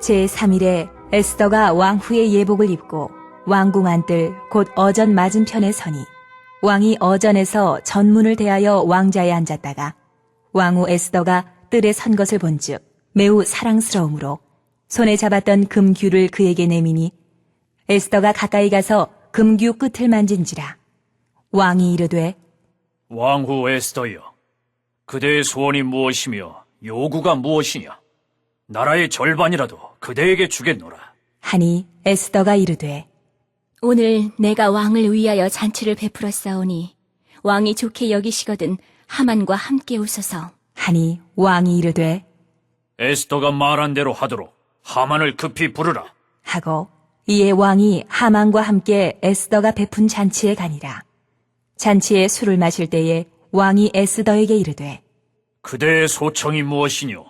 제3일에 에스더가 왕후의 예복을 입고 왕궁 안뜰 곧 어전 맞은편에 서니 왕이 어전에서 전문을 대하여 왕자에 앉았다가 왕후 에스더가 뜰에 선 것을 본즉 매우 사랑스러움으로 손에 잡았던 금규를 그에게 내미니 에스더가 가까이 가서 금규 끝을 만진지라 왕이 이르되 왕후 에스더여, 그대의 소원이 무엇이며 요구가 무엇이냐? 나라의 절반이라도 그대에게 주겠노라. 하니 에스더가 이르되 오늘 내가 왕을 위하여 잔치를 베풀었사오니 왕이 좋게 여기시거든 하만과 함께 오소서. 하니 왕이 이르되 에스더가 말한 대로 하도록 하만을 급히 부르라. 하고 이에 왕이 하만과 함께 에스더가 베푼 잔치에 가니라. 잔치에 술을 마실 때에 왕이 에스더에게 이르되 그대의 소청이 무엇이뇨?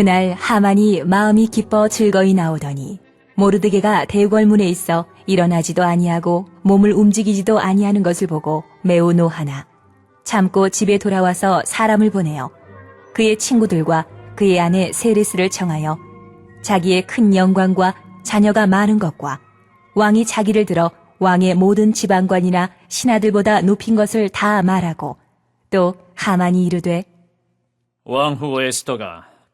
그날 하만이 마음이 기뻐 즐거이 나오더니 모르드게가 대궐문에 있어 일어나지도 아니하고 몸을 움직이지도 아니하는 것을 보고 매우 노하나 참고 집에 돌아와서 사람을 보내어 그의 친구들과 그의 아내 세레스를 청하여 자기의 큰 영광과 자녀가 많은 것과 왕이 자기를 들어 왕의 모든 지방관이나 신하들보다 높인 것을 다 말하고 또 하만이 이르되 왕후 에스더가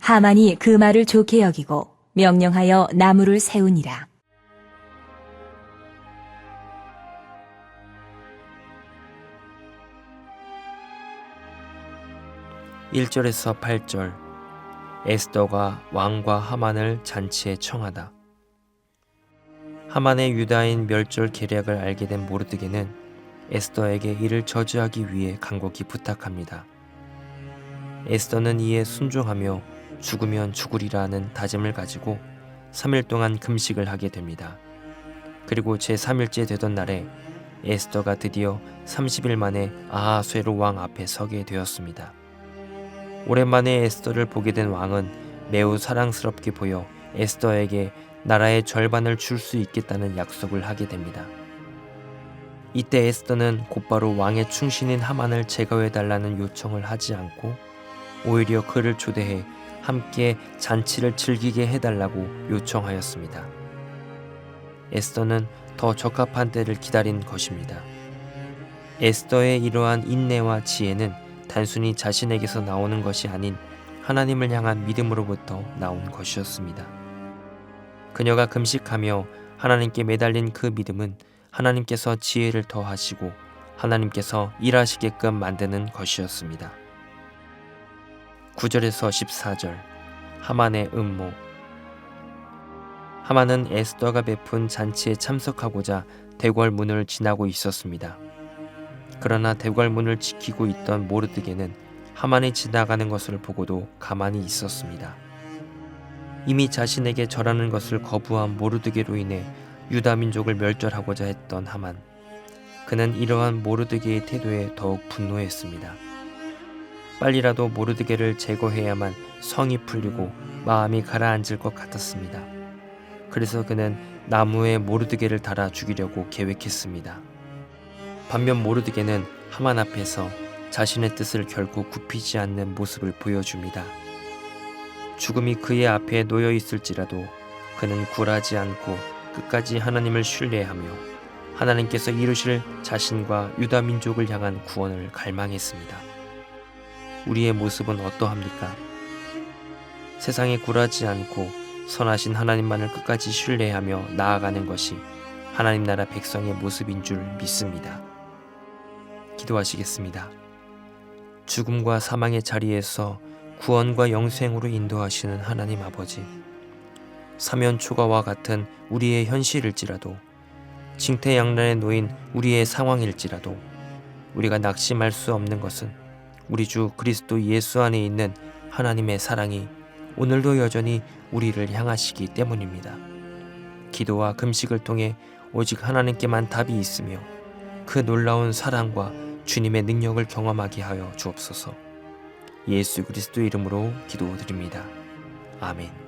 하만이 그 말을 좋게 여기고 명령하여 나무를 세우니라. 1절에서 8절 에스더가 왕과 하만을 잔치에 청하다. 하만의 유다인 멸절 계략을 알게 된 모르드게는 에스더에게 이를 저지하기 위해 간곡히 부탁합니다. 에스더는 이에 순종하며 죽으면 죽으리라는 다짐을 가지고 3일 동안 금식을 하게 됩니다. 그리고 제 3일째 되던 날에 에스더가 드디어 30일 만에 아하쇠로 왕 앞에 서게 되었습니다. 오랜만에 에스더를 보게 된 왕은 매우 사랑스럽게 보여 에스더에게 나라의 절반을 줄 수 있겠다는 약속을 하게 됩니다. 이때 에스더는 곧바로 왕의 충신인 하만을 제거해 달라는 요청을 하지 않고 오히려 그를 초대해 함께 잔치를 즐기게 해달라고 요청하였습니다. 에스더는 더 적합한 때를 기다린 것입니다. 에스더의 이러한 인내와 지혜는 단순히 자신에게서 나오는 것이 아닌 하나님을 향한 믿음으로부터 나온 것이었습니다. 그녀가 금식하며 하나님께 매달린 그 믿음은 하나님께서 지혜를 더하시고 하나님께서 일하시게끔 만드는 것이었습니다. 9절에서 14절 하만의 음모 하만은 에스더가 베푼 잔치에 참석하고자 대궐 문을 지나고 있었습니다. 그러나 대궐문을 지키고 있던 모르드게는 하만이 지나가는 것을 보고도 가만히 있었습니다. 이미 자신에게 절하는 것을 거부한 모르드게로 인해 유다 민족을 멸절하고자 했던 하만. 그는 이러한 모르드게의 태도에 더욱 분노했습니다. 빨리라도 모르드게를 제거해야만 성이 풀리고 마음이 가라앉을 것 같았습니다. 그래서 그는 나무에 모르드게를 달아 죽이려고 계획했습니다. 반면 모르드게는 하만 앞에서 자신의 뜻을 결코 굽히지 않는 모습을 보여줍니다. 죽음이 그의 앞에 놓여 있을지라도 그는 굴하지 않고 끝까지 하나님을 신뢰하며 하나님께서 이루실 자신과 유다 민족을 향한 구원을 갈망했습니다. 우리의 모습은 어떠합니까? 세상에 굴하지 않고 선하신 하나님만을 끝까지 신뢰하며 나아가는 것이 하나님 나라 백성의 모습인 줄 믿습니다. 기도하시겠습니다. 죽음과 사망의 자리에서 구원과 영생으로 인도하시는 하나님 아버지. 사면 초가와 같은 우리의 현실일지라도 징태양란에 놓인 우리의 상황일지라도 우리가 낙심할 수 없는 것은 우리 주 그리스도 예수 안에 있는 하나님의 사랑이 오늘도 여전히 우리를 향하시기 때문입니다. 기도와 금식을 통해 오직 하나님께만 답이 있으며 그 놀라운 사랑과 주님의 능력을 경험하게 하여 주옵소서. 예수 그리스도 이름으로 기도드립니다. 아멘.